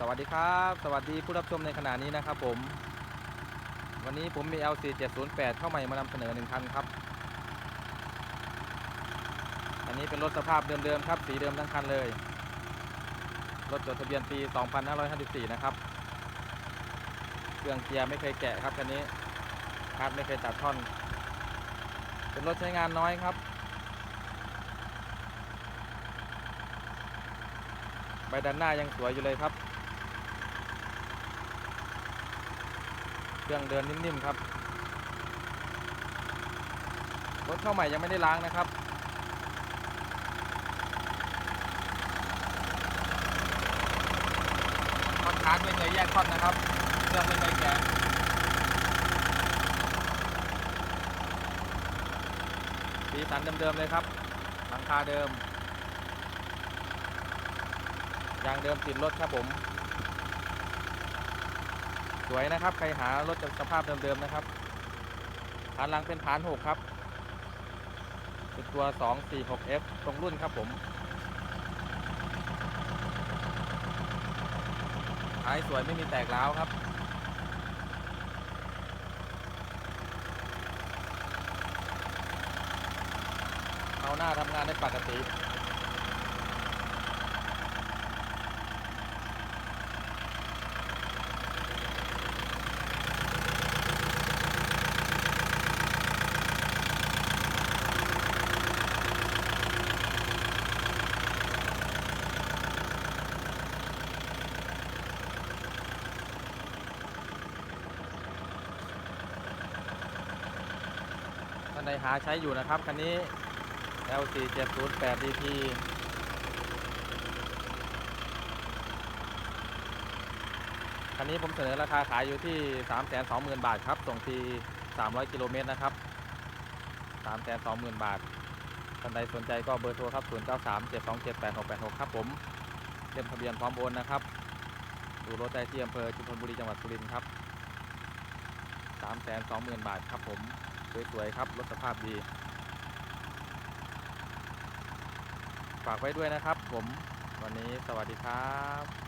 สวัสดีครับ สวัสดีผู้รับชมในขณะนี้นะครับผม วันนี้ผมมี LC 708 เข้าใหม่มานำเสนอหนึ่งคันครับ อันนี้เป็นรถสภาพเดิมๆครับ สีเดิมทั้งคันเลย รถจดทะเบียนปี 2554 นะครับ เครื่องเกียร์ไม่เคยแกะครับคันนี้คาร์ดไม่เคยตัดท่อน เป็นรถใช้งานน้อยครับใบด้านหน้ายังสวยอยู่เลยครับ เครื่องเดินนิ่มๆครับ รถเข้าใหม่ยังไม่ได้ล้างนะครับคอนคาร์ดไม่เคยแยกท่อนนะครับ เครื่องไม่เคยแกะสีสันเดิมๆเลยครับ หลังคาเดิม ยางเดิมติดรถครับผม สวยนะครับ ใครหารถสภาพเดิมๆนะครับฐานหลังเป็นฐาน6ครับเป็นตัว 246F ตรงรุ่นครับผมท้ายสวยไม่มีแตกร้าวครับ เอาหน้าทำงานได้ปกติ ท่านหาใช้อยู่นะครับคันนี้ LC 708 DT คันนี้ผมเสนอราคาขายอยู่ที่ 320,000 บาทครับ ส่งฟรี300 กิโลเมตรนะครับ 320,000 บาทท่านใดสนใจก็เบอร์โทรครับ 0937278686 ครับผมเล่มทะเบียนพร้อมโอนนะครับ ดูรถได้ที่อำเภอชุมพลบุรีจังหวัดสุรินทร์ครับ 320,000 บาทครับผม สวยๆครับรถสภาพดี ฝากไว้ด้วยนะครับผม วันนี้สวัสดีครับ